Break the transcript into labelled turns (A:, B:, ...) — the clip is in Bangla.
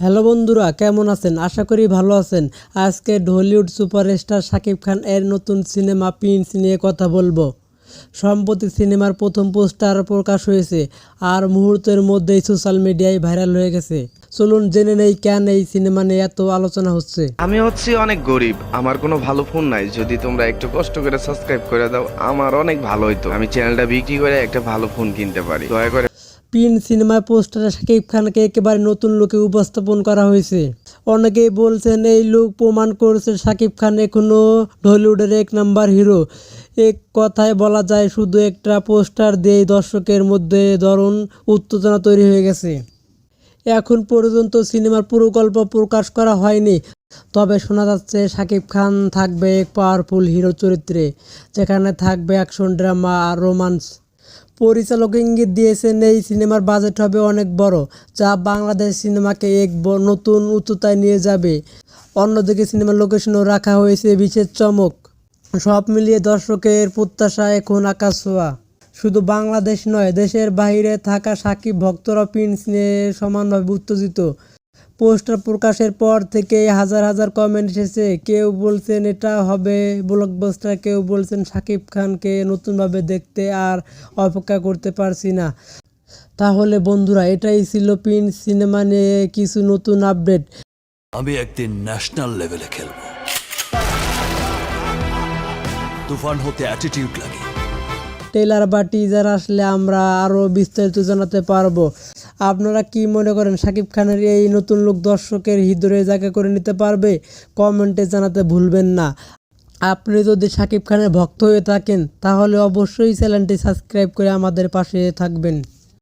A: হ্যালো বন্ধুরা, কেমন আছেন? আশা করি ভালো আছেন। আজকে ঢলিউড সুপারস্টার শাকিব খান এর নতুন সিনেমা প্রিন্স নিয়ে কথা বলব। সম্প্রতি সিনেমার প্রথম পোস্টার প্রকাশ হয়েছে আর মুহূর্তের মধ্যেই সোশ্যাল মিডিয়ায় ভাইরাল হয়ে গেছে। চলুন জেনে নেই কেন এই সিনেমা নিয়ে এত আলোচনা হচ্ছে।
B: আমি হচ্ছি অনেক গরিব, আমার কোনো ভালো ফোন নাই। যদি তোমরা একটু কষ্ট করে সাবস্ক্রাইব করে দাও, আমার অনেক ভালো হইতো। আমি চ্যানেলটা বিক্রি করে একটা ভালো ফোন কিনতে পারি। দয়া করে
A: পিন সিনেমার পোস্টারে শাকিব খানকে একেবারে নতুন লুকে উপস্থাপন করা হয়েছে। অনেকেই বলছেন, এই লুক প্রমাণ করছে শাকিব খান এখনও ঢলিউডের এক নাম্বার হিরো। এক কথায় বলা যায়, শুধু একটা পোস্টার দিয়েই দর্শকের মধ্যে দারুণ উত্তেজনা তৈরি হয়ে গেছে। এখন পর্যন্ত সিনেমার পুরো গল্প প্রকাশ করা হয়নি, তবে শোনা যাচ্ছে শাকিব খান থাকবে এক পাওয়ারফুল হিরো চরিত্রে, যেখানে থাকবে অ্যাকশন, ড্রামা আর রোমান্স। পরিচালক ইঙ্গিত দিয়েছেন, এই সিনেমার বাজেট হবে অনেক বড়, যা বাংলাদেশ সিনেমাকে এক নতুন উচ্চতায় নিয়ে যাবে। অন্যদিকে সিনেমার লোকেশনও রাখা হয়েছে বিশেষ চমক। সব মিলিয়ে দর্শকের প্রত্যাশা এখন আকাশ ছোঁয়া শুধু বাংলাদেশ নয়, দেশের বাইরে থাকা সাকিব, ভক্তরা প্রিন্স নিয়ে সমানভাবে উত্তেজিত। পোস্টার প্রকাশের পর থেকে হাজার হাজার কমেন্ট এসেছে, কেউ বলছেন এটা হবে ব্লকবাস্টার কেউ বলছেন সাকিব খানকে নতুনভাবে দেখতে আর অপেক্ষা করতে পারছি না। তাহলে বন্ধুরা, এটাই ছিল প্রিন্স সিনেমা নিয়ে কিছু নতুন আপডেট
C: আমি একদিন ন্যাশনাল লেভেলে খেলব। তুফান হতে অ্যাটিটিউড লাগে।
A: ট্রেলার বা টিজার আসলে আমরা আরও বিস্তারিত জানাতে পারব। আপনারা কি মনে করেন, সাকিব খানের এই নতুন লোক দর্শকের হৃদয়ে জায়গা করে নিতে পারবে? কমেন্টে জানাতে ভুলবেন না। আপনি যদি সাকিব খানের ভক্ত হয়ে থাকেন, তাহলে অবশ্যই চ্যানেলটি সাবস্ক্রাইব করে আমাদের পাশে থাকবেন।